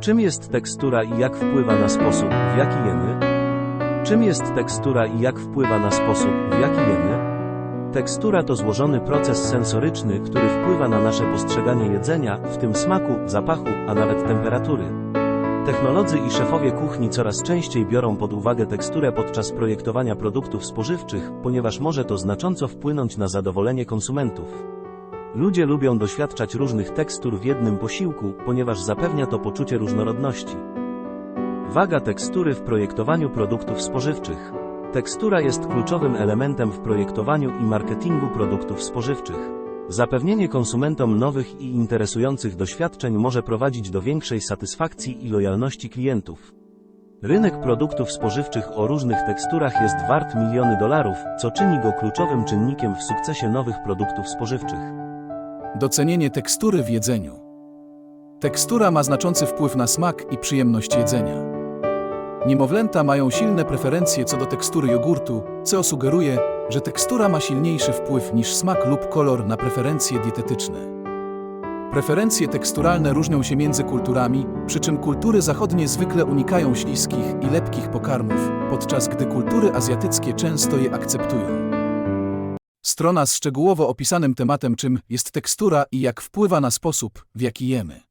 Czym jest tekstura i jak wpływa na sposób, w jaki jemy? Czym jest tekstura i jak wpływa na sposób, w jaki jemy? Tekstura to złożony proces sensoryczny, który wpływa na nasze postrzeganie jedzenia, w tym smaku, zapachu, a nawet temperatury. Technolodzy i szefowie kuchni coraz częściej biorą pod uwagę teksturę podczas projektowania produktów spożywczych, ponieważ może to znacząco wpłynąć na zadowolenie konsumentów. Ludzie lubią doświadczać różnych tekstur w jednym posiłku, ponieważ zapewnia to poczucie różnorodności. Waga tekstury w projektowaniu produktów spożywczych. Tekstura jest kluczowym elementem w projektowaniu i marketingu produktów spożywczych. Zapewnienie konsumentom nowych i interesujących doświadczeń może prowadzić do większej satysfakcji i lojalności klientów. Rynek produktów spożywczych o różnych teksturach jest wart miliony dolarów, co czyni go kluczowym czynnikiem w sukcesie nowych produktów spożywczych. Docenienie tekstury w jedzeniu. Tekstura ma znaczący wpływ na smak i przyjemność jedzenia. Niemowlęta mają silne preferencje co do tekstury jogurtu, co sugeruje, że tekstura ma silniejszy wpływ niż smak lub kolor na preferencje dietetyczne. Preferencje teksturalne różnią się między kulturami, przy czym kultury zachodnie zwykle unikają śliskich i lepkich pokarmów, podczas gdy kultury azjatyckie często je akceptują. Strona z szczegółowo opisanym tematem czym jest tekstura i jak wpływa na sposób, w jaki jemy.